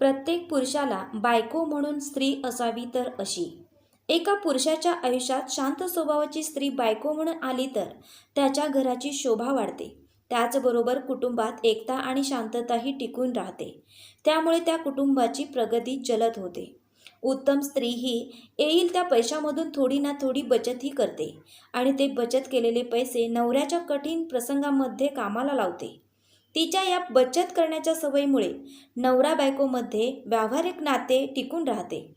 प्रत्येक पुरुषाला बायको म्हणून स्त्री असावी तर अशी. एका पुरुषाच्या आयुष्यात शांत स्वभावाची स्त्री बायको म्हणून आली तर त्याच्या घराची शोभा वाढते. त्याचबरोबर कुटुंबात एकता आणि शांतताही टिकून राहते. त्यामुळे त्या कुटुंबाची प्रगती जलद होते. उत्तम स्त्री ही येईल त्या पैशामधून थोडी ना थोडी बचतही करते आणि ते बचत केलेले पैसे नवऱ्याच्या कठीण प्रसंगामध्ये कामाला लावते. तिच्या या बचत करण्याच्या सवयीमुळे नवरा बायकोमध्ये व्यावहारिक नाते टिकून राहते.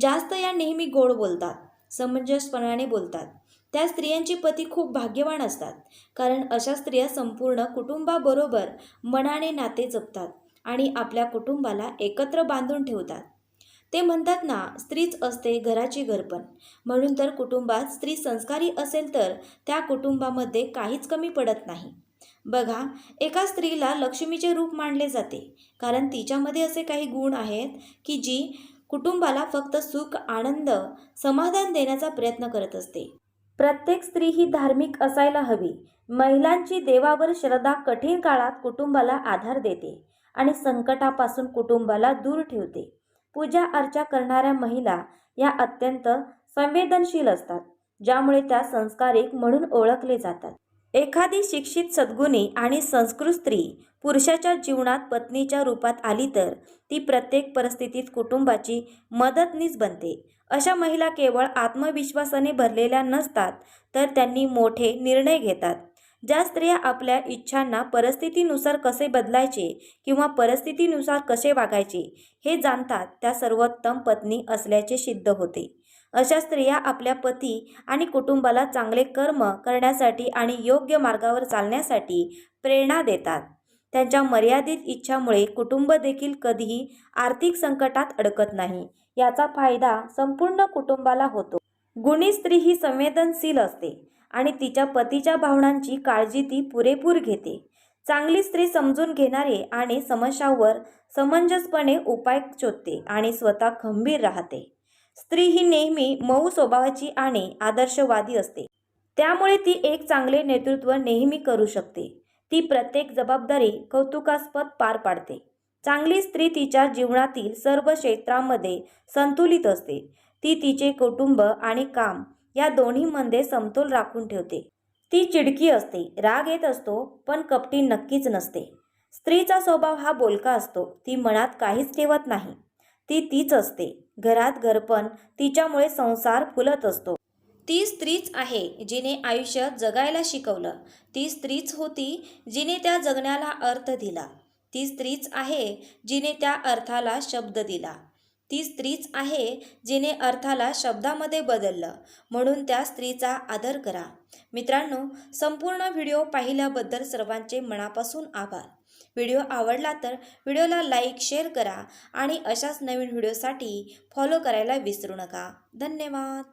जास्त या नेहमी गोड बोलतात समंजसपणाने बोलतात. त्या स्त्रियांचे पती खूप भाग्यवान असतात कारण अशा स्त्रिया संपूर्ण कुटुंबाबरोबर मनाने नाते जपतात आणि आपल्या कुटुंबाला एकत्र बांधून ठेवतात. ते म्हणतात ना स्त्रीच असते घराची घरपण. म्हणून तर कुटुंबात स्त्री संस्कारी असेल तर त्या कुटुंबामध्ये काहीच कमी पडत नाही. बघा एका स्त्रीला लक्ष्मीचे रूप मानले जाते. कारण तिच्यामध्ये असे काही गुण आहेत की जी कुटुंबाला फक्त सुख आनंद समाधान देण्याचा प्रयत्न करत असते. प्रत्येक स्त्री ही धार्मिक असायला हवी. महिलांची देवावर श्रद्धा कठीण काळात कुटुंबाला आधार देते आणि संकटापासून कुटुंबाला दूर ठेवते. पूजा अर्चा करणाऱ्या महिला या अत्यंत संवेदनशील असतात ज्यामुळे त्या संस्कारिक म्हणून ओळखले जातात. एखादी शिक्षित सद्गुणी आणि संस्कृत स्त्री पुरुषाच्या जीवनात पत्नीच्या रूपात आली तर ती प्रत्येक परिस्थितीत कुटुंबाची मदतनीस बनते. अशा महिला केवळ आत्मविश्वासाने भरलेल्या नसतात तर त्यांनी मोठे निर्णय घेतात. ज्या स्त्रिया आपल्या इच्छांना परिस्थितीनुसार कसे बदलायचे किंवा परिस्थितीनुसार कसे वागायचे हे जाणतात त्या सर्वोत्तम पत्नी असल्याचे सिद्ध होते. अशा स्त्रिया आपल्या पती आणि कुटुंबाला चांगले कर्म करण्यासाठी आणि योग्य मार्गावर चालण्यासाठी प्रेरणा देतात. त्यांच्या मर्यादित इच्छामुळे कुटुंब देखील कधीही आर्थिक संकटात अडकत नाही. याचा फायदा संपूर्ण कुटुंबाला होतो. गुणी स्त्री ही संवेदनशील असते. आणि तिच्या पतीच्या भावनांची काळजी ती पुरेपूर घेते. चांगली स्त्री समजून घेणारे आणि समस्यांवर समंजसपणे उपाय शोधते आणि स्वतः खंबीर राहते. स्त्री ही नेहमी मऊ स्वभावाची आणि आदर्शवादी असते. त्यामुळे ती एक चांगले नेतृत्व नेहमी करू शकते. ती प्रत्येक जबाबदारी कौतुकास्पद पार पाडते. चांगली स्त्री तिच्या जीवनातील सर्व क्षेत्रांमध्ये संतुलित असते. ती तिचे कुटुंब आणि काम या दोन्हीमध्ये समतोल राखून ठेवते. ती चिडकी असते राग येत असतो पण कपटी नक्कीच नसते. स्त्रीचा स्वभाव हा बोलका असतो ती मनात काहीच ठेवत नाही. ती तीच असते घरात घरपण तिच्यामुळे संसार फुलत असतो. ती स्त्रीच आहे जिने आयुष्य जगायला शिकवलं. ती स्त्रीच होती जिने त्या जगण्याला अर्थ दिला. ती स्त्रीच आहे जिने त्या अर्थाला शब्द दिला. ती स्त्रीच आहे जिने अर्थाला शब्दामध्ये बदललं. म्हणून त्या स्त्रीचा आदर करा. मित्रांनो संपूर्ण व्हिडिओ पाहिल्याबद्दल सर्वांचे मनापासून आभार. व्हिडिओ आवडला तर व्हिडिओला लाईक शेअर करा आणि अशाच नवीन व्हिडिओसाठी फॉलो करायला विसरू नका. धन्यवाद.